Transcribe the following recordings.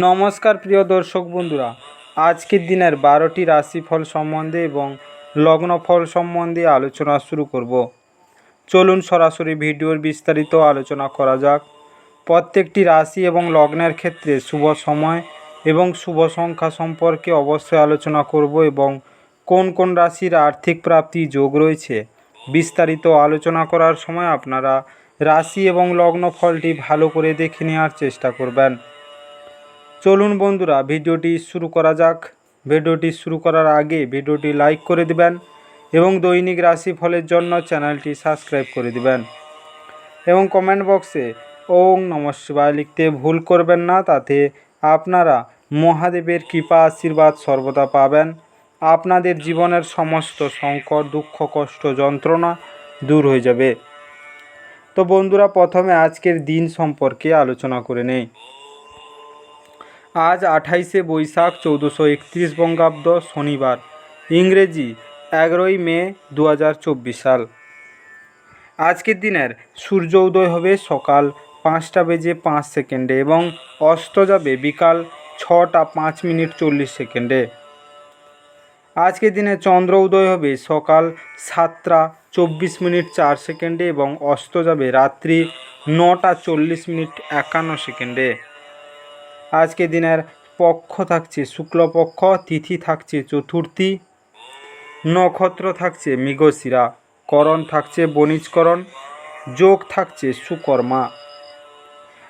নমস্কার প্রিয় দর্শক বন্ধুরা। আজকের দিনের বারোটি রাশিফল সম্বন্ধে এবং লগ্নফল সম্বন্ধে আলোচনা শুরু করব। চলুন সরাসরি ভিডিওর বিস্তারিত আলোচনা করা যাক। প্রত্যেকটি রাশি এবং লগ্নের ক্ষেত্রে শুভ সময় এবং শুভ সংখ্যা সম্পর্কে অবশ্যই আলোচনা করব এবং কোন কোন রাশির আর্থিক প্রাপ্তি যোগ রয়েছে, বিস্তারিত আলোচনা করার সময় আপনারা রাশি এবং লগ্ন ফলটি ভালো করে দেখে নেওয়ার চেষ্টা করবেন। চলুন বন্ধুরা, ভিডিওটি শুরু করা যাক। ভিডিওটি শুরু করার আগে ভিডিওটি লাইক করে দিবেন এবং দৈনিক রাশিফলের জন্য চ্যানেলটি সাবস্ক্রাইব করে দিবেন। এবং কমেন্ট বক্সে ওং নম শিবায় লিখতে ভুল করবেন না, তাতে আপনারা মহাদেবের কৃপা আশীর্বাদ সর্বদা পাবেন। আপনাদের জীবনের সমস্ত সংকট, দুঃখ, কষ্ট, যন্ত্রণা দূর হয়ে যাবে। তো বন্ধুরা, প্রথমে আজকের দিন সম্পর্কে আলোচনা করে নেই। আজ আঠাইশে বৈশাখ চৌদ্দশো একত্রিশ বঙ্গাব্দ শনিবার, ইংরেজি এগারোই মে দু হাজার চব্বিশ সাল। আজকের দিনের সূর্য উদয় হবে সকাল পাঁচটা বেজে পাঁচ সেকেন্ডে এবং অস্ত যাবে বিকাল ছটা পাঁচ মিনিট চল্লিশ সেকেন্ডে। আজকের দিনে চন্দ্র উদয় হবে সকাল সাতটা চব্বিশ মিনিট চার সেকেন্ডে এবং অস্ত যাবে রাত্রি নটা চল্লিশ মিনিট একান্ন সেকেন্ডে। আজকে দিনের পক্ষ থাকছে, শুক্লপক্ষ, তিথি থাকছে, চতুর্থী, নক্ষত্র থাকছে, মৃগশিরা, করণ থাকছে, বণিজকরণ, যোগ থাকছে, সুকর্মা।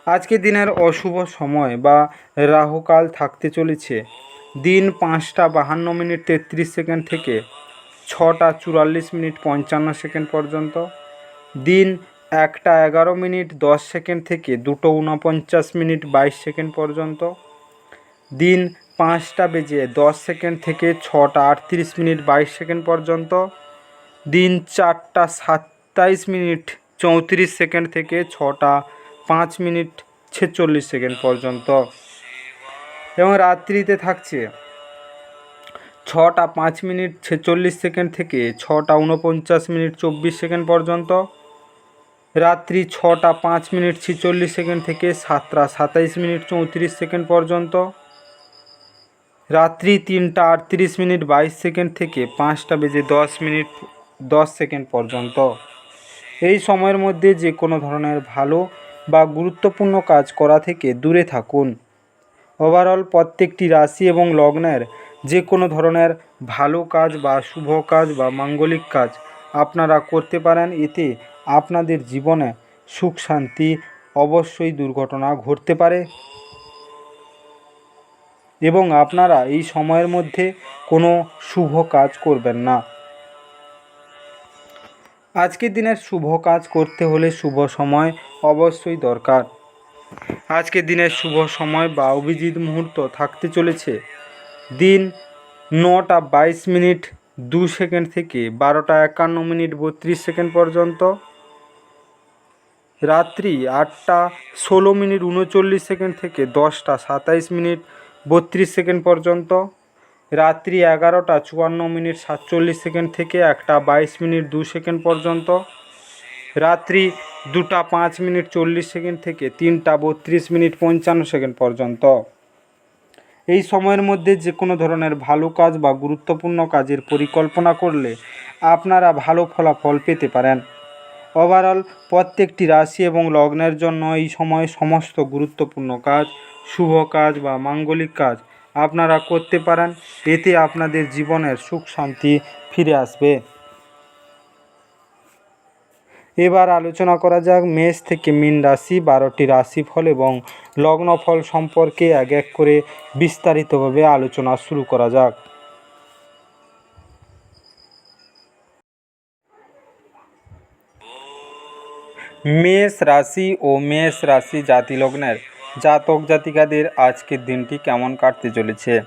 আজকে দিনের অশুভ সময় বা রাহুকাল থাকতে চলেছে। দিন পাঁচটা বাহান্ন মিনিট তেত্রিশ সেকেন্ড থেকে ছটা চুরাল্লিশ মিনিট পঞ্চান্ন সেকেন্ড পর্যন্ত। দিন একটা এগারো মিনিট, দশ সেকেন্ড থেকে দুটো উনপঞ্চাশ মিনিট, বাইশ সেকেন্ড পর্যন্ত। দিন পাঁচটা বেজে দশ সেকেন্ড থেকে ছটা আটত্রিশ মিনিট, বাইশ সেকেন্ড পর্যন্ত। দিন চারটা সাতাইশ মিনিট, চৌত্রিশ সেকেন্ড থেকে ছটা পাঁচ মিনিট, ছেচল্লিশ সেকেন্ড পর্যন্ত। এবং রাত্রিতে থাকছে ছটা পাঁচ মিনিট, ছেচল্লিশ সেকেন্ড থেকে ছটা উনপঞ্চাশ মিনিট, চব্বিশ সেকেন্ড পর্যন্ত। রাত্রি ছটা পাঁচ মিনিট ছেচল্লিশ সেকেন্ড থেকে সাতটা সাতাইশ মিনিট চৌত্রিশ সেকেন্ড পর্যন্ত। রাত্রি তিনটা আটত্রিশ মিনিট বাইশ সেকেন্ড থেকে পাঁচটা বেজে দশ মিনিট দশ সেকেন্ড পর্যন্ত। এই সময়ের মধ্যে যে কোনো ধরনের ভালো বা গুরুত্বপূর্ণ কাজ করা থেকে দূরে থাকুন। ওভারঅল প্রত্যেকটি রাশি এবং লগ্নের যে কোনো ধরনের ভালো কাজ বা শুভ কাজ বা মাঙ্গলিক কাজ আপনারা করতে পারেন। এতে আপনাদের জীবনে সুখ, শান্তি অবশ্যই দুর্ঘটনা ঘটতে পারে। এবং আপনারা এই সময়ের মধ্যে কোনো শুভ কাজ করবেন না। আজকের দিনের শুভ কাজ করতে হলে শুভ সময় অবশ্যই দরকার। আজকের দিনের শুভ সময় বা অভিজিৎ মুহূর্ত থাকতে চলেছে। দিন নটা বাইশ মিনিট দু সেকেন্ড থেকে বারোটা একান্ন মিনিট বত্রিশ সেকেন্ড পর্যন্ত। রাত্রি আটটা ষোলো মিনিট উনচল্লিশ সেকেন্ড থেকে দশটা সাতাইশ মিনিট বত্রিশ সেকেন্ড পর্যন্ত। রাত্রি এগারোটা চুয়ান্ন মিনিট সাতচল্লিশ সেকেন্ড থেকে একটা বাইশ মিনিট দু সেকেন্ড পর্যন্ত। রাত্রি দুটা পাঁচ মিনিট চল্লিশ সেকেন্ড থেকে তিনটা বত্রিশ মিনিট পঞ্চান্ন সেকেন্ড পর্যন্ত। এই সময়ের মধ্যে যে কোনো ধরনের ভালো কাজ বা গুরুত্বপূর্ণ কাজের পরিকল্পনা করলে আপনারা ভালো ফলাফল পেতে পারেন। ওভারঅল প্রত্যেকটি রাশি এবং লগ্নের জন্য এই সময় সমস্ত গুরুত্বপূর্ণ কাজ, শুভ কাজ বা মাঙ্গলিক কাজ আপনারা করতে পারেন। এতে আপনাদের জীবনের সুখ শান্তি ফিরে আসবে। এবার আলোচনা করা যাক মেষ থেকে মীন রাশি, বারোটি রাশিফল এবং লগ্নফল সম্পর্কে এক এক করে বিস্তারিতভাবে আলোচনা শুরু করা যাক। মেষ রাশি ও মেষ রাশি জাতি লগ্নের জাতক জাতিকাদের আজকের দিনটি কেমন কাটতে চলেছে?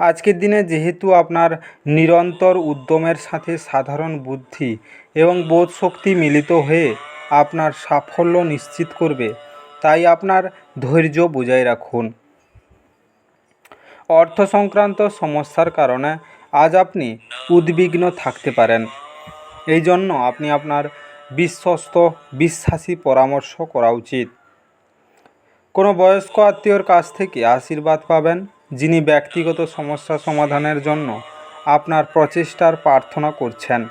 আজকের দিনে যেহেতু আপনার নিরন্তর উদ্যমের সাথে সাধারণ বুদ্ধি এবং বোধ শক্তি মিলিত হয়ে আপনার সাফল্য নিশ্চিত করবে, তাই আপনার ধৈর্য বজায় রাখুন। অর্থ সংক্রান্ত সমস্যার কারণে আজ আপনি উদ্বিগ্ন থাকতে পারেন। এই জন্য আপনি আপনার বিশ্বস্ত, বিশ্বাসী পরামর্শ করা উচিত। কোনো বয়স্ক আত্মীয়র কাছ থেকে আশীর্বাদ পাবেন, যিনি ব্যক্তিগত সমস্যা সমাধানের জন্য আপনার প্রচেষ্টার প্রার্থনা করছেন।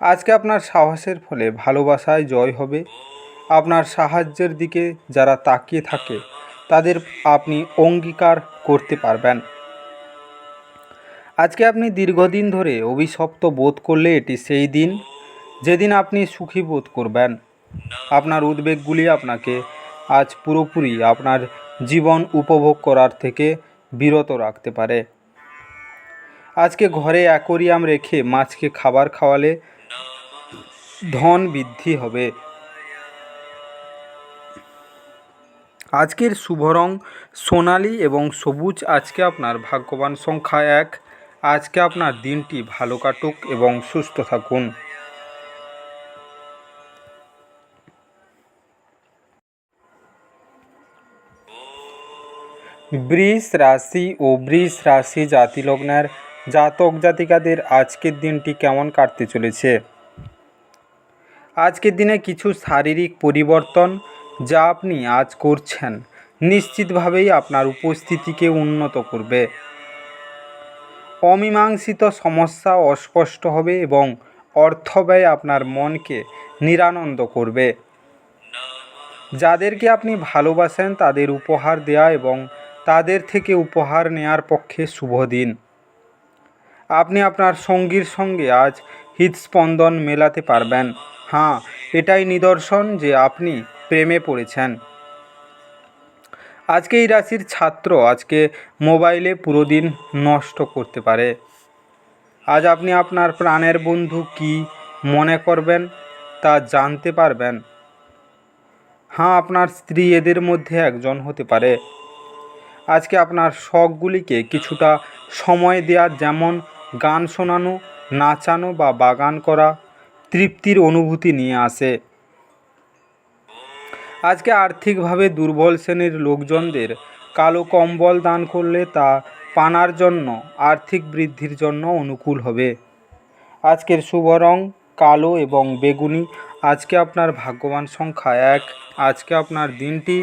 আজকে আপনার সাহসের ফলে ভালোবাসায় জয় হবে। আপনার সাহায্যের দিকে যারা তাকিয়ে থাকে, তাদের আপনি অঙ্গীকার করতে পারবেন। আজকে আপনি দীর্ঘদিন ধরে অভিশপ্ত বোধ করলে এটি সেই দিন যেদিন আপনি সুখী বোধ করবেন, আপনার উদ্বেগগুলি আপনাকে আজ পুরোপুরি আপনার জীবন উপভোগ করার থেকে বিরত রাখতে পারে। আজকে ঘরে অ্যাকোরিয়াম রেখে মাছকে খাবার খাওয়ালে ধন বৃদ্ধি হবে। আজকের শুভ রং সোনালি এবং সবুজ। আজকে আপনার ভাগ্যবান সংখ্যা এক। আজকে আপনার দিনটি ভালো কাটুক এবং সুস্থ থাকুন। বৃষ রাশি ও বৃষ রাশি জাতিলগ্নের জাতক জাতিকাদের আজকের দিনটি কেমন কাটতে চলেছে? আজকের দিনে কিছু শারীরিক পরিবর্তন যা আপনি আজ করছেন নিশ্চিতভাবেই আপনার উপস্থিতিকে উন্নত করবে। অমীমাংসিত সমস্যা অস্পষ্ট হবে এবং অর্থ ব্যয় আপনার মনকে নিরানন্দ করবে। যাদেরকে আপনি ভালোবাসেন তাদের উপহার দেয়া এবং তাদের থেকে উপহার নেয়ার পক্ষে শুভ দিন। আপনি আপনার সঙ্গীর সঙ্গে আজ হৃদস্পন্দন মেলাতে পারবেন। হ্যাঁ এটাই নিদর্শন যে আপনি প্রেমে পড়েছেন। আজকে এই রাশির ছাত্র আজকে মোবাইলে পুরো দিন নষ্ট করতে পারে। আজ আপনি আপনার প্রাণের বন্ধু কি মনে করবেন তা জানতে পারবেন। হ্যাঁ আপনার স্ত্রী এদের মধ্যে একজন হতে পারে। আজকে আপনার শখগুলিকে কিছুটা সময় দেওয়া যেমন গান শোনানো, নাচানো বা বাগান করা তৃপ্তির অনুভূতি নিয়ে আসে। আজকে আর্থিকভাবে দুর্বল শ্রেণির লোকজনদের কালো কম্বল দান করলে তা পানার জন্য, আর্থিক বৃদ্ধির জন্য অনুকূল হবে। আজকের শুভ রং কালো এবং বেগুনি, আজকে আপনার ভাগ্যবান সংখ্যা এক, আজকে আপনার দিনটি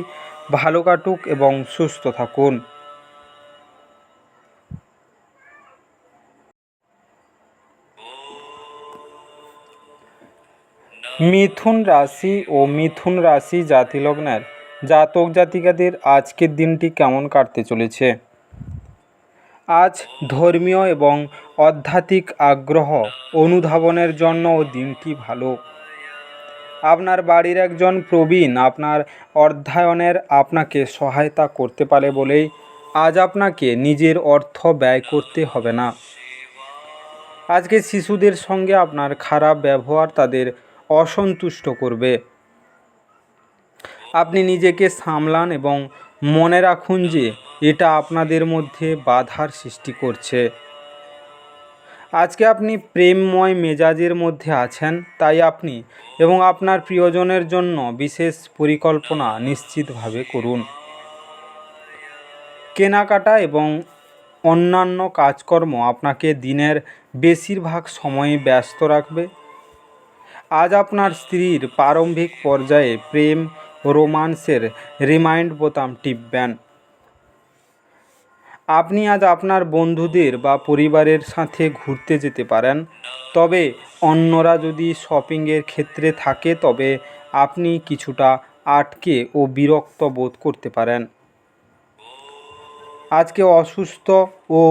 ভালো কাটুক এবং সুস্থ থাকুন। মিথুন রাশি ও মিথুন রাশি জাতিলগ্নের জাতক জাতিকাদের আজকের দিনটি কেমন কাটতে চলেছে? আজ ধর্মীয় এবং আধ্যাত্মিক আগ্রহ অনুধাবনের জন্য দিনটি ভালো। আপনার বাড়ির একজন প্রবীণ আপনার অর্ধায়নের আপনাকে সহায়তা করতে পারে বলেই আজ আপনাকে নিজের অর্থ ব্যয় করতে হবে না। আজকে শিশুদের সঙ্গে আপনার খারাপ ব্যবহার তাদের অসন্তুষ্ট করবে। আপনি নিজেকে সামলান এবং মনে রাখুন যে এটা আপনাদের মধ্যে বাধার সৃষ্টি করছে। আজকে আপনি প্রেমময় মেজাজের মধ্যে আছেন, তাই আপনি এবং আপনার প্রিয়জনের জন্য বিশেষ পরিকল্পনা নিশ্চিতভাবে করুন। কেনাকাটা এবং অন্যান্য কাজকর্ম আপনাকে দিনের বেশিরভাগ সময়ে ব্যস্ত রাখবে। আজ আপনার স্ত্রীর প্রারম্ভিক পর্যায়ে প্রেম, রোমান্সের রিমাইন্ড বোতাম টিপবেন। আপনি আজ আপনার বন্ধুদের বা পরিবারের সাথে ঘুরতে যেতে পারেন। তবে অন্যরা যদি শপিংয়ের ক্ষেত্রে থাকে, তবে আপনি কিছুটা আটকে ও বিরক্ত বোধ করতে পারেন। আজকে অসুস্থ ও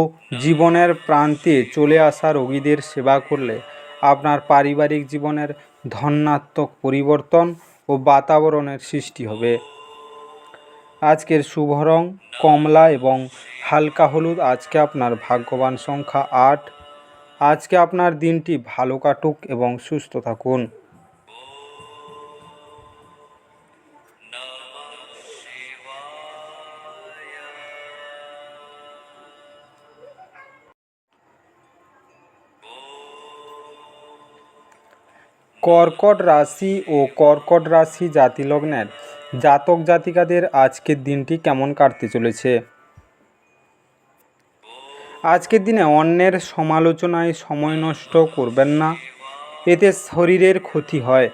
জীবনের প্রান্তে চলে আসা রোগীদের সেবা করলে আপনার পারিবারিক জীবনের ধনাত্মক পরিবর্তন ও বাতাবরণের সৃষ্টি হবে। আজকের শুভ রং, কমলা এবং হালকা হলুদ। আজকে আপনার ভাগ্যবান সংখ্যা আট। আজকে আপনার দিনটি ভালো কাটুক এবং সুস্থ থাকুন। কর্কট রাশি ও কর্কট রাশি জাতিলগ্নের জাতক জাতিকাদের আজকের দিনটি কেমন কাটতে চলেছে? আজকের দিনে অন্যের সমালোচনায় সময় নষ্ট করবেন না, এতে শরীরের ক্ষতি হয়।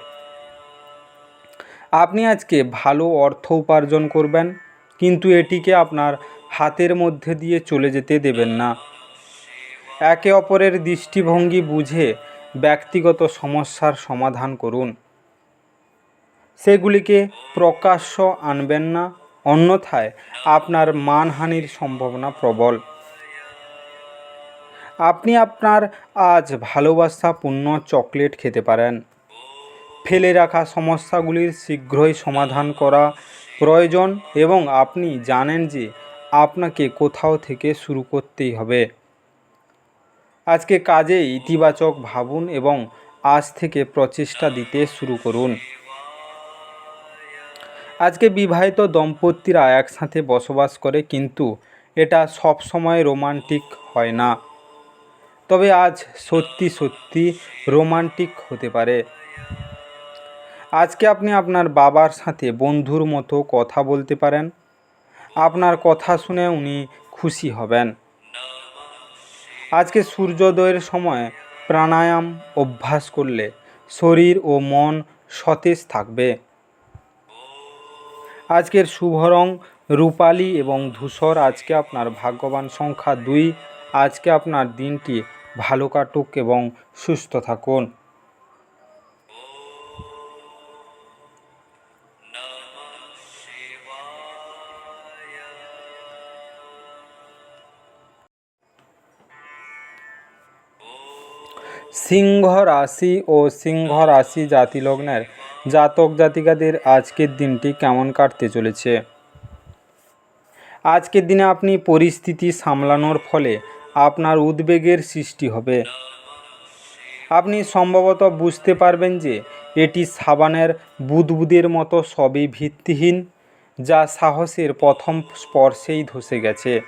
আপনি আজকে ভালো অর্থ উপার্জন করবেন, কিন্তু এটিকে আপনার হাতের মধ্যে দিয়ে চলে যেতে দেবেন না। একে অপরের দৃষ্টিভঙ্গি বুঝে ব্যক্তিগত সমস্যার সমাধান করুন। সেগুলিকে প্রকাশ্য আনবেন না, অন্যথায় আপনার মানহানির সম্ভাবনা প্রবল। আপনি আপনার আজ ভালোবাসাপূর্ণ চকলেট খেতে পারেন। ফেলে রাখা সমস্যাগুলির শীঘ্রই সমাধান করা প্রয়োজন এবং আপনি জানেন যে আপনাকে কোথাও থেকে শুরু করতেই হবে। আজকে কাজে ইতিবাচক ভাবুন এবং আজ থেকে প্রচেষ্টা দিতে শুরু করুন। আজকে বিবাহিত দম্পতিরা একসাথে বসবাস করে কিন্তু এটা সব সময় রোমান্টিক হয় না। তবে আজ সত্যি সত্যি রোমান্টিক হতে পারে। আজকে আপনি আপনার বাবার সাথে বন্ধুর মতো কথা বলতে পারেন। আপনার কথা শুনে উনি খুশি হবেন। আজকে সূর্যোদয়ের সময় প্রাণায়াম অভ্যাস করলে শরীর ও মন সতেজ থাকবে। আজকের শুভ রং রূপালি এবং ধূসর। আজকে আপনার ভাগ্যবান সংখ্যা দুই। আজকে আপনার দিনটি ভালো কাটুক এবং সুস্থ থাকুন। সিংহ রাশি ও সিংহ রাশি জাতি লগ্নের জাতক জাতিকাদের আজকের দিনটি কেমন কাটতে চলেছে? আজকের দিনে আপনি পরিস্থিতি সামলানোর ফলে আপনার উদ্বেগের সৃষ্টি হবে। আপনি সম্ভবত বুঝতে পারবেন যে এটি সাবানের বুদবুদের মতো সবই ভিত্তিহীন, যা সাহসের প্রথম স্পর্শেই ধসে গেছে।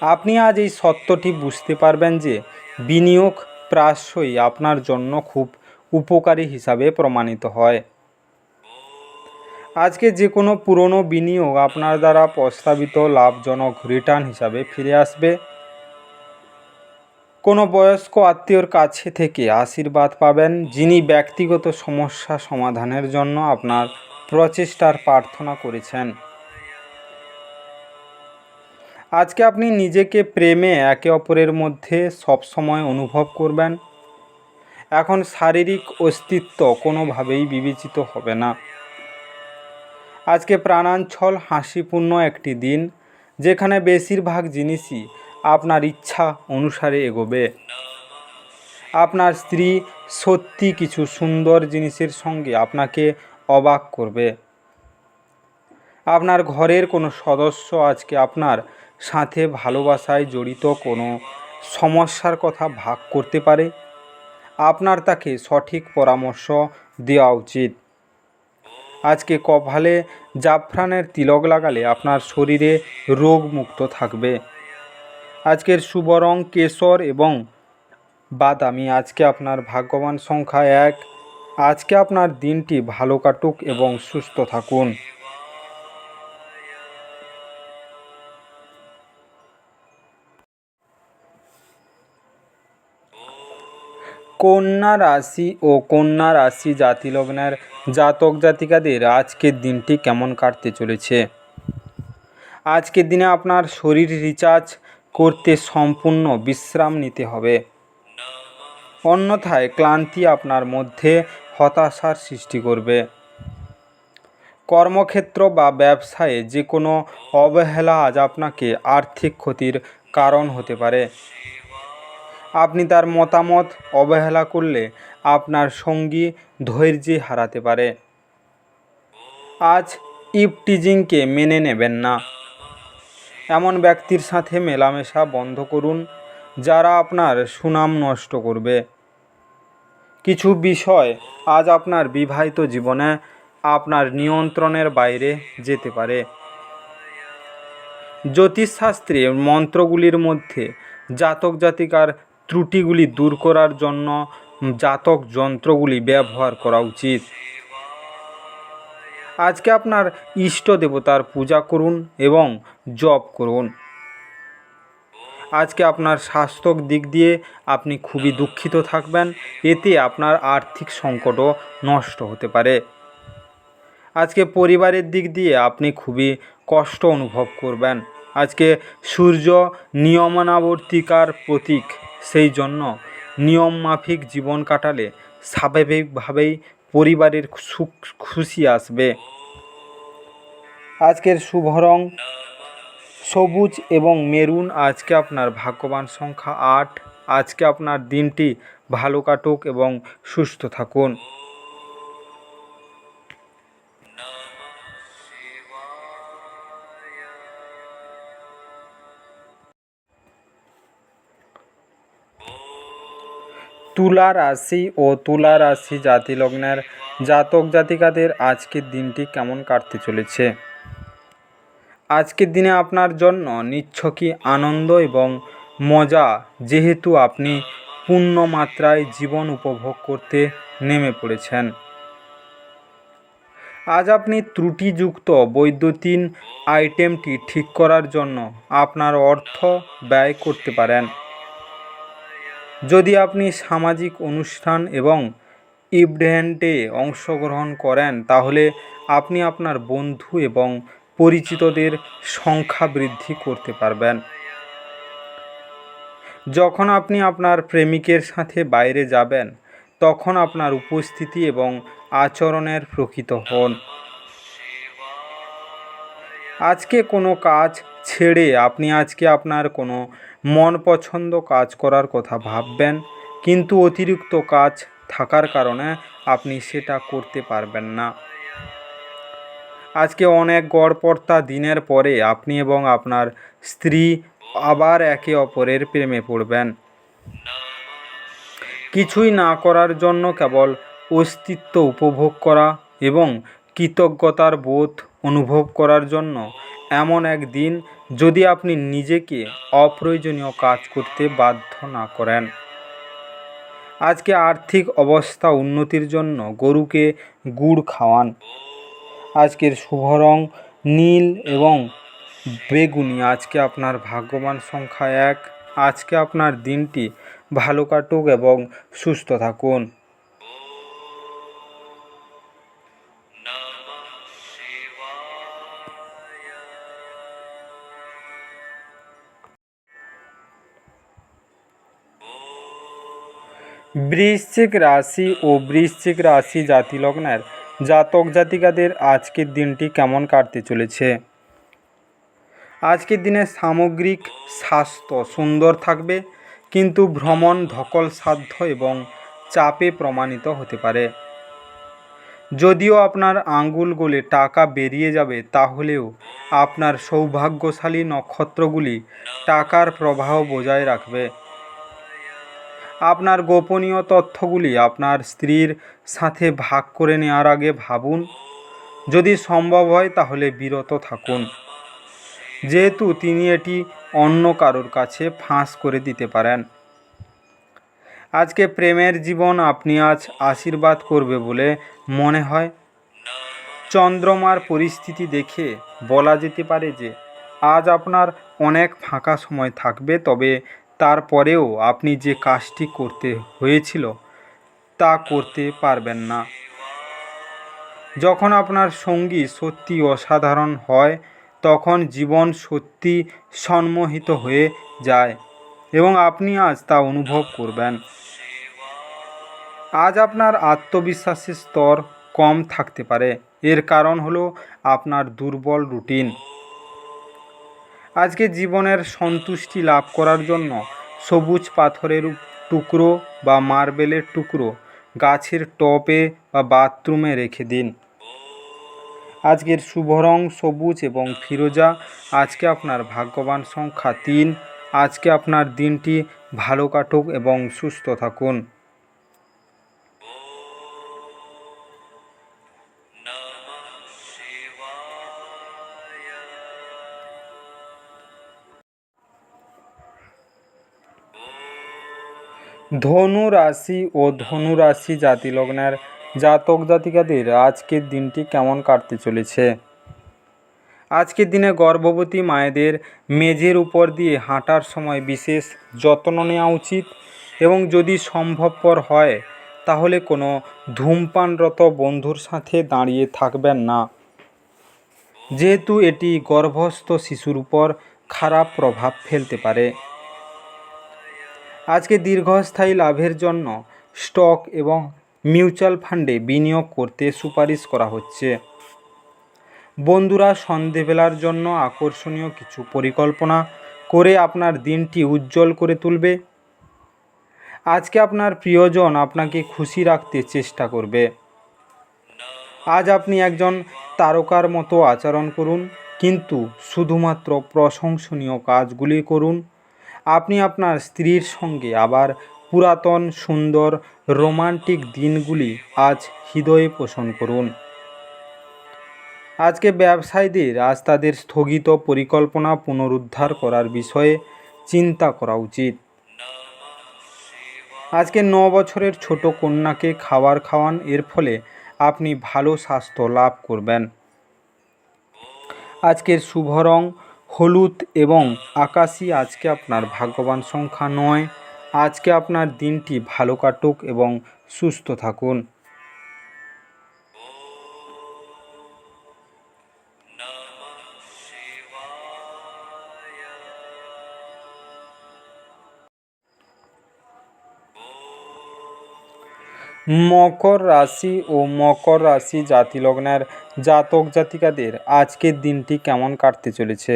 আপনি আজ এই সত্যটি বুঝতে পারবেন যে বিনিয়োগ প্রায়শই আপনার জন্য খুব উপকারী হিসাবে প্রমাণিত হয়। আজকে যে কোনো পুরনো বিনিয়োগ আপনার দ্বারা প্রস্তাবিত লাভজনক রিটার্ন হিসাবে ফিরে আসবে। কোনো বয়স্ক আত্মীয়র কাছে থেকে আশীর্বাদ পাবেন, যিনি ব্যক্তিগত সমস্যা সমাধানের জন্য আপনার প্রচেষ্টার প্রার্থনা করেছেন। আজকে আপনি নিজেকে প্রেমে একে অপরের মধ্যে সবসময় অনুভব করবেন। এখন শারীরিক অস্তিত্ব কোনোভাবেই বিবেচিত হবে না। আজকে প্রাণাঞ্চল হাসিপূর্ণ একটি দিন, যেখানে বেশিরভাগ জিনিসই আপনার ইচ্ছা অনুসারে এগোবে। আপনার স্ত্রী সত্যি কিছু সুন্দর জিনিসের সঙ্গে আপনাকে অবাক করবে। আপনার ঘরের কোনো সদস্য আজকে আপনার সাথে ভালোবাসায় জড়িত, কোনো সমস্যার কথা ভাগ করতে পারে। আপনার তাকে সঠিক পরামর্শ দেওয়া উচিত। আজকে কপালে জাফরানের তিলক লাগালে আপনার শরীরে রোগমুক্ত থাকবে। আজকের শুভ রং কেশর এবং বাদামি আজকে আপনার ভাগ্যবান সংখ্যা এক। আজকে আপনার দিনটি ভালো কাটুক এবং সুস্থ থাকুন। কন্যা রাশি ও কন্যা রাশি জাতিলগ্নের জাতক জাতিকাদের আজকের দিনটি কেমন কাটতে চলেছে? আজকের দিনে আপনার শরীর রিচার্জ করতে সম্পূর্ণ বিশ্রাম নিতে হবে। অন্যথায় ক্লান্তি আপনার মধ্যে হতাশার সৃষ্টি করবে। কর্মক্ষেত্র বা ব্যবসায়ে যে কোনো অবহেলা আজ আপনাকে আর্থিক ক্ষতির কারণ হতে পারে। আপনি তার মতামত অবহেলা করলে আপনার সঙ্গী ধৈর্যে হারাতে পারে। আজ ইপটিজিংকে মেনে নেবেন না। এমন ব্যক্তির সাথে মেলামেশা বন্ধ করুন, যারা আপনার সুনাম নষ্ট করবে। কিছু বিষয় আজ আপনার বিবাহিত জীবনে আপনার নিয়ন্ত্রণের বাইরে যেতে পারে। জ্যোতিষশাস্ত্রে মন্ত্রগুলির মধ্যে জাতক জাতিকার ত্রুটিগুলি দূর করার জন্য জাতক যন্ত্রগুলি ব্যবহার করা উচিত। আজকে আপনার ইষ্ট দেবতার পূজা করুন এবং জপ করুন। আজকে আপনার স্বাস্থ্যর দিক দিয়ে আপনি খুবই দুঃখিত থাকবেন, এতে আপনার আর্থিক সংকটও নষ্ট হতে পারে। আজকে পরিবারের দিক দিয়ে আপনি খুবই কষ্ট অনুভব করবেন। আজকে সূর্য নিয়মানাবর্তিকার প্রতীক। সেই জন্য নিয়ম মাফিক জীবন কাটালে স্বাভাবিকভাবেই পরিবারের সুখ খুশি আসবে। আজকের শুভ রং সবুজ এবং মেরুন। আজকে আপনার ভাগ্যবান সংখ্যা আট। আজকে আপনার দিনটি ভালো কাটুক এবং সুস্থ থাকুন। তুলা রাশি ও তুলা রাশি জাতি লগ্নের জাতক জাতিকাদের আজকের দিনটি কেমন কাটতে চলেছে? আজকের দিনে আপনার জন্য নিচ্ছকই আনন্দ এবং মজা যেহেতু আপনি পূর্ণ মাত্রায় জীবন উপভোগ করতে নেমে পড়েছেন। আজ আপনি ত্রুটিযুক্ত বৈদ্যুতিন আইটেমটি ঠিক করার জন্য আপনার অর্থ ব্যয় করতে পারেন। যদি আপনি সামাজিক অনুষ্ঠান এবং ইভেন্টে অংশগ্রহণ করেন, তাহলে আপনি আপনার বন্ধু এবং পরিচিতদের সংখ্যা বৃদ্ধি করতে পারবেন। যখন আপনি আপনার প্রেমিকের সাথে বাইরে যাবেন, তখন আপনার উপস্থিতি এবং আচরণের প্রকৃত হন। আজকে কোনো কাজ ছেড়ে আপনি আজকে আপনার কোনো মন পছন্দ কাজ করার কথা ভাববেন, কিন্তু অতিরিক্ত কাজ থাকার কারণে আপনি সেটা করতে পারবেন না। আজকে অনেক গড়পড়তা দিনের পরে আপনি এবং আপনার স্ত্রী আবার একে অপরের প্রেমে পড়বেন। কিছুই না করার জন্য কেবল অস্তিত্ব উপভোগ করা এবং কৃতজ্ঞতার বোধ অনুভব করার জন্য এমন এক দিন যদি আপনি নিজেকে অপ্রয়োজনীয় কাজ করতে বাধ্য না করেন। আজকে আর্থিক অবস্থা উন্নতির জন্য গরুকে গুড় খাওয়ান। আজকের শুভ রং নীল এবং বেগুনি। আজকে আপনার ভাগ্যবান সংখ্যা এক। আজকে আপনার দিনটি ভালো কাটুক এবং সুস্থ থাকুন। বৃশ্চিক রাশি ও বৃশ্চিক রাশি জাতি লগ্নের জাতক জাতিকাদের আজকের দিনটি কেমন কাটতে চলেছে? আজকের দিনে সামগ্রিক স্বাস্থ্য সুন্দর থাকবে, কিন্তু ভ্রমণ ধকল সাধ্য এবং চাপে প্রমাণিত হতে পারে। যদিও আপনার আঙ্গুল গলে টাকা বেরিয়ে যাবে, তাহলেও আপনার সৌভাগ্যশালী নক্ষত্রগুলি টাকার প্রবাহ বজায় রাখবে। আপনার গোপনীয় তথ্যগুলি আপনার স্ত্রীর সাথে ভাগ করে নেওয়ার আগে ভাবুন। যদি সম্ভব হয়, তাহলে বিরত থাকুন। যেহেতু তিনি এটি অন্য কারোর কাছে ফাঁস করে দিতে পারেন। আজকে প্রেমের জীবন আপনি আজ আশীর্বাদ করবে বলে মনে হয়। চন্দ্রমার পরিস্থিতি দেখে বলা যেতে পারে যে, আজ আপনার অনেক ফাঁকা সময় থাকবে, তবে তারপরেও আপনি যে কাজটি করতে হয়েছিল তা করতে পারবেন না। যখন আপনার সঙ্গী সত্যি অসাধারণ হয়, তখন জীবন সত্যি সম্মোহিত হয়ে যায় এবং আপনি আজ তা অনুভব করবেন। আজ আপনার আত্মবিশ্বাসের স্তর কম থাকতে পারে। এর কারণ হলো আপনার দুর্বল রুটিন। আজকে জীবনের সন্তুষ্টি লাভ করার জন্য সবুজ পাথরের টুকরো বা মার্বেলের টুকরো গাছের টবে বা বাথরুমে রেখে দিন। আজকের শুভ রং সবুজ এবং ফিরোজা। আজকে আপনার ভাগ্যবান সংখ্যা তিন। আজকে আপনার দিনটি ভালো কাটুক এবং সুস্থ থাকুন। ধনু রাশি ও ধনু রাশি জাতি লগ্নের জাতক জাতিকাদের আজকের দিনটি কেমন কাটতে চলেছে? আজকের দিনে গর্ভবতী মায়েদের মেঝের উপর দিয়ে হাঁটার সময় বিশেষ যত্ন নেওয়া উচিত এবং যদি সম্ভবপর হয়, তাহলে কোনো ধূমপানরত বন্ধুর সাথে দাঁড়িয়ে থাকবেন না। যেহেতু এটি গর্ভস্থ শিশুর উপর খারাপ প্রভাব ফেলতে পারে। আজকে দীর্ঘস্থায়ী লাভের জন্য স্টক এবং মিউচুয়াল ফান্ডে বিনিয়োগ করতে সুপারিশ করা হচ্ছে। বন্ধুরা, সন্ধেবেলার জন্য আকর্ষণীয় কিছু পরিকল্পনা করে আপনার দিনটি উজ্জ্বল করে তুলবে। আজকে আপনার প্রিয়জন আপনাকে খুশি রাখতে চেষ্টা করবে। আজ আপনি একজন তারকার মতো আচরণ করুন, কিন্তু শুধুমাত্র প্রশংসনীয় কাজগুলি করুন। আপনি আপনার স্ত্রীর সঙ্গে আবার পুরাতন, সুন্দর, রোমান্টিক দিনগুলি আজ হৃদয়ে পোষণ করুন। আজকে ব্যবসায়ীদের আজ তাদের স্থগিত পরিকল্পনা পুনরুদ্ধার করার বিষয়ে চিন্তা করা উচিত। আজকে ন বছরের ছোট কন্যাকে খাবার খাওয়ান, এর ফলে আপনি ভালো স্বাস্থ্য লাভ করবেন। আজকের শুভ রং হলুদ এবং আকাশি আজকে আপনার ভাগ্যবান সংখ্যা নয়। আজকে আপনার দিনটি ভালো কাটুক এবং সুস্থ থাকুন। মকর রাশি ও মকর রাশি জাতিলগ্নের জাতক জাতিকাদের আজকের দিনটি কেমন কাটতে চলেছে?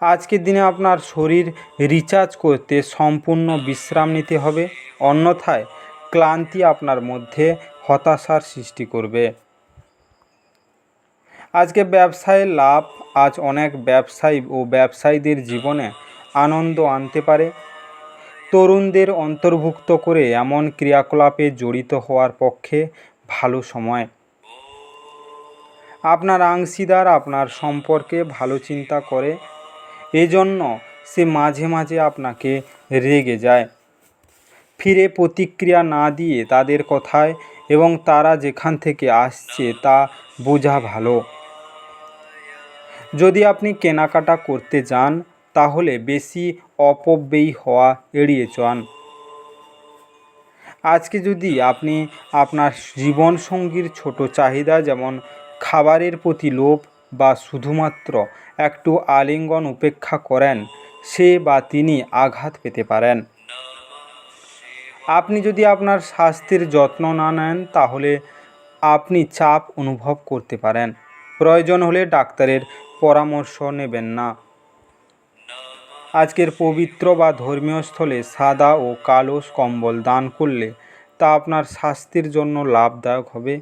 আজকের দিনে আপনার শরীর রিচার্জ করতে সম্পূর্ণ বিশ্রাম নিতে হবে। অন্যথায় ক্লান্তি আপনার মধ্যে হতাশার সৃষ্টি করবে। আজকে ব্যবসায় লাভ আজ অনেক ব্যবসায়ী ও ব্যবসায়ীদের জীবনে আনন্দ আনতে পারে। তরুণদের অন্তর্ভুক্ত করে এমন ক্রিয়াকলাপে জড়িত হওয়ার পক্ষে ভালো সময়। আপনার অংশীদার আপনার সম্পর্কে ভালো চিন্তা করে এজন্য সে মাঝে মাঝে আপনাকে রেগে যায়। ফিরে প্রতিক্রিয়া না দিয়ে তাদের কথায় এবং তারা যেখান থেকে আসছে তা বোঝা ভালো। যদি আপনি কেনাকাটা করতে যান, তাহলে বেশি অপব্যয়ী হওয়া এড়িয়ে চল আজকে যদি আপনি আপনার জীবনসঙ্গীর ছোট চাহিদা যেমন খাবারের প্রতি লোভ বা শুধুমাত্র একটু আলিঙ্গন উপেক্ষা করেন, সে বা তিনি আঘাত পেতে পারেন। আপনি যদি আপনার স্বাস্থ্যের যত্ন না নেন, তাহলে আপনি চাপ অনুভব করতে পারেন। প্রয়োজন হলে ডাক্তারের পরামর্শ নেবেন না। আজকের পবিত্র বা ধর্মীয় স্থলে সাদা ও কালো কম্বল দান করলে তা আপনার স্বাস্থ্যের জন্য লাভদায়ক হবে।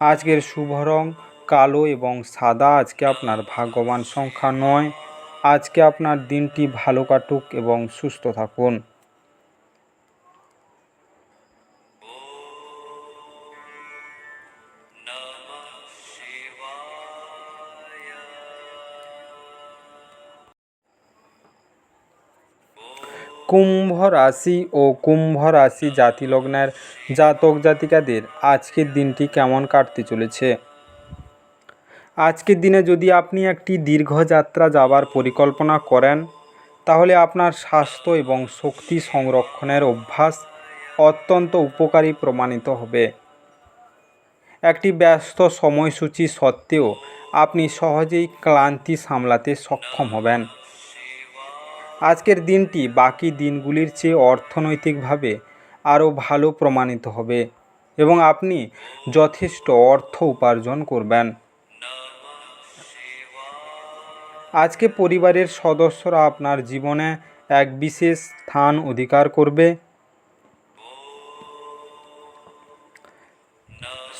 আজকের শুভ রং কালো এবং সাদা, আজকে আপনার ভাগ্যবান সংখ্যা নয়। আজকে আপনার দিনটি ভালো কাটুক এবং সুস্থ থাকুন। কুম্ভ রাশি ও কুম্ভ রাশি জাতিলগ্নের জাতক জাতিকাদের আজকের দিনটি কেমন কাটতে চলেছে? আজকের দিনে যদি আপনি একটি দীর্ঘযাত্রা যাবার পরিকল্পনা করেন, তাহলে আপনার স্বাস্থ্য এবং শক্তি সংরক্ষণের অভ্যাস অত্যন্ত উপকারী প্রমাণিত হবে। একটি ব্যস্ত সময়সূচি সত্ত্বেও আপনি সহজেই ক্লান্তি সামলাতে সক্ষম হবেন। আজকের দিনটি বাকি দিনগুলির চেয়ে অর্থনৈতিকভাবে আরও ভালো প্রমাণিত হবে এবং আপনি যথেষ্ট অর্থ উপার্জন করবেন। আজকে পরিবারের সদস্যরা আপনার জীবনে এক বিশেষ স্থান অধিকার করবে।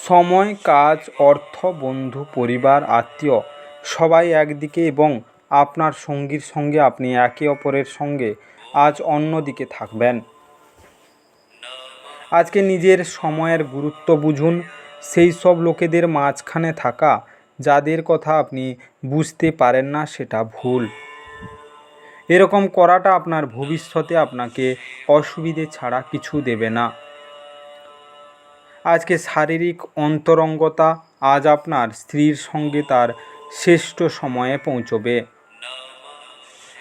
সময়, কাজ, অর্থ, বন্ধু, পরিবার, আত্মীয়, সবাই একদিকে এবং আপনার সঙ্গীর সঙ্গে আপনি একে অপরের সঙ্গে আজ অন্যদিকে থাকবেন। আজকে নিজের সময়ের গুরুত্ব বুঝুন। সেই সব লোকেদের মাঝখানে থাকা যাদের কথা আপনি বুঝতে পারেন না সেটা ভুল। এরকম করাটা আপনার ভবিষ্যতে আপনাকে অসুবিধে ছাড়া কিছু দেবে না। আজকে শারীরিক অন্তরঙ্গতা আজ আপনার স্ত্রীর সঙ্গে তার শ্রেষ্ঠ সময়ে পৌঁছবে।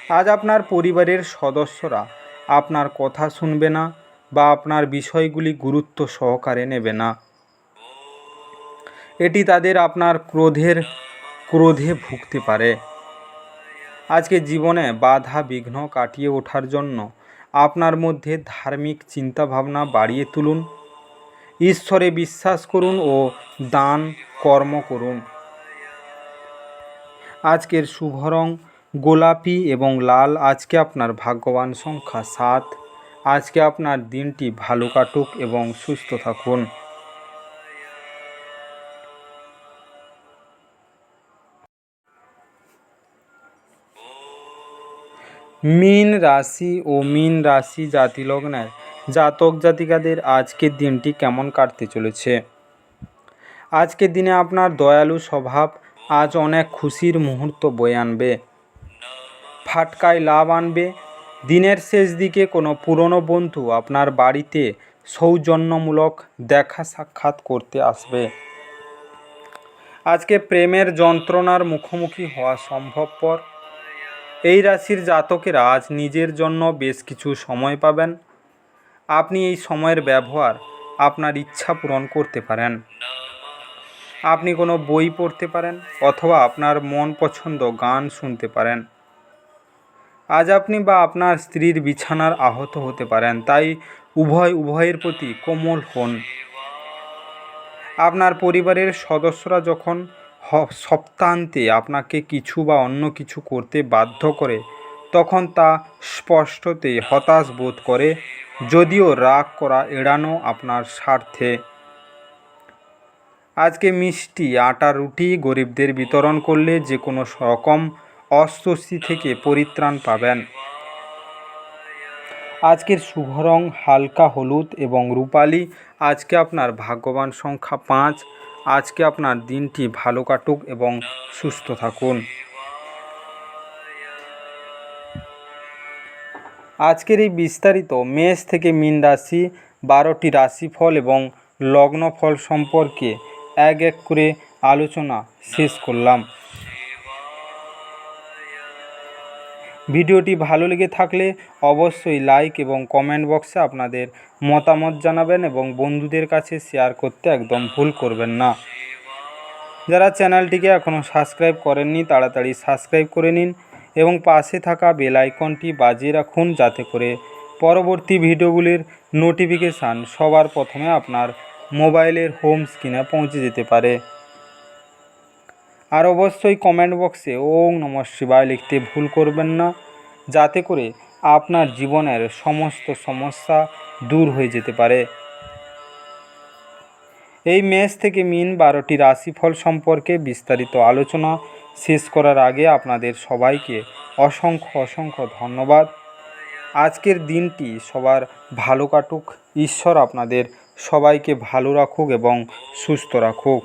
আজ আপনার পরিবারের সদস্যরা আপনার কথা শুনবে না বা আপনার বিষয়গুলি গুরুত্ব সহকারে নেবে না। এটি তাদের আপনার ক্রোধের, ক্রোধে ভুগতে পারে। আজকে জীবনে বাধা বিঘ্ন কাটিয়ে ওঠার জন্য আপনার মধ্যে ধার্মিক চিন্তাভাবনা বাড়িয়ে তুলুন। ঈশ্বরে বিশ্বাস করুন ও দান, কর্ম করুন। আজকের শুভ রং গোলাপি এবং লাল, আজকে আপনার ভাগ্যবান সংখ্যা সাত। আজকে আপনার দিনটি ভালো কাটুক এবং সুস্থ থাকুন। মীন রাশি ও মীন রাশি জাতি লগ্নের জাতক জাতিকাদের আজকের দিনটি কেমন কাটতে চলেছে? আজকের দিনে আপনার দয়ালু স্বভাব আজ অনেক খুশির মুহূর্ত বয়ে আনবে। ফাটকায় লাভ আনবে। দিনের শেষ দিকে কোনো পুরনো বন্ধু আপনার বাড়িতে সৌজন্যমূলক দেখা সাক্ষাৎ করতে আসবে। আজকে প্রেমের যন্ত্রণার মুখোমুখি হওয়া সম্ভবপর। এই রাশির জাতকেরা আজ নিজের জন্য বেশ কিছু সময় পাবেন। আপনি এই সময়ের ব্যবহার আপনার ইচ্ছা পূরণ করতে পারেন। আপনি কোনো বই পড়তে পারেন অথবা আপনার মন পছন্দ গান শুনতে পারেন। আজ আপনি বা আপনার স্ত্রীর বিছানার আহত হতে পারেন, তাই উভয় উভয়ের প্রতি কোমল হন। আপনার পরিবারের সদস্যরা যখন সপ্তাহান্তে আপনাকে কিছু বা অন্য কিছু করতে বাধ্য করে, তখন তা স্পষ্টতে হতাশ বোধ করে, যদিও রাগ করা এড়ানো আপনার স্বার্থে। আজকে মিষ্টি, আটা, রুটি গরিবদের বিতরণ করলে যে কোনো রকম অস্বস্তি থেকে পরিত্রাণ পাবেন। আজকের শুভ রং হালকা হলুদ এবং রূপালি। আজকে আপনার ভাগ্যবান সংখ্যা পাঁচ। আজকে আপনার দিনটি ভালো কাটুক এবং সুস্থ থাকুন। আজকের এই বিস্তারিত মেষ থেকে মীন রাশি, বারোটি রাশিফল এবং লগ্নফল সম্পর্কে এক এক করে আলোচনা শেষ করলাম। ভিডিওটি ভালো লেগে থাকলে অবশ্যই লাইক এবং কমেন্ট বক্সে আপনাদের মতামত জানাবেন এবং বন্ধুদের কাছে শেয়ার করতে একদম ভুল করবেন না। যারা চ্যানেলটিকে এখনও সাবস্ক্রাইব করেননি, তাড়াতাড়ি সাবস্ক্রাইব করে নিন এবং পাশে থাকা বেল আইকনটি বাজিয়ে রাখুন যাতে করে পরবর্তী ভিডিওগুলির নোটিফিকেশান সবার প্রথমে আপনার মোবাইলের হোম স্ক্রিনে পৌঁছে যেতে পারে। আর অবশ্যই কমেন্ট বক্সে ওং নম শিবায় লিখতে ভুল করবেন না, যাতে করে আপনার জীবনের সমস্ত সমস্যা দূর হয়ে যেতে পারে। এই মেষ থেকে মিন বারোটি রাশিফল সম্পর্কে বিস্তারিত আলোচনা শেষ করার আগে আপনাদের সবাইকে অসংখ্য অসংখ্য ধন্যবাদ। আজকের দিনটি সবার ভালো কাটুক, ঈশ্বর আপনাদের সবাইকে ভালো রাখুক এবং সুস্থ রাখুক।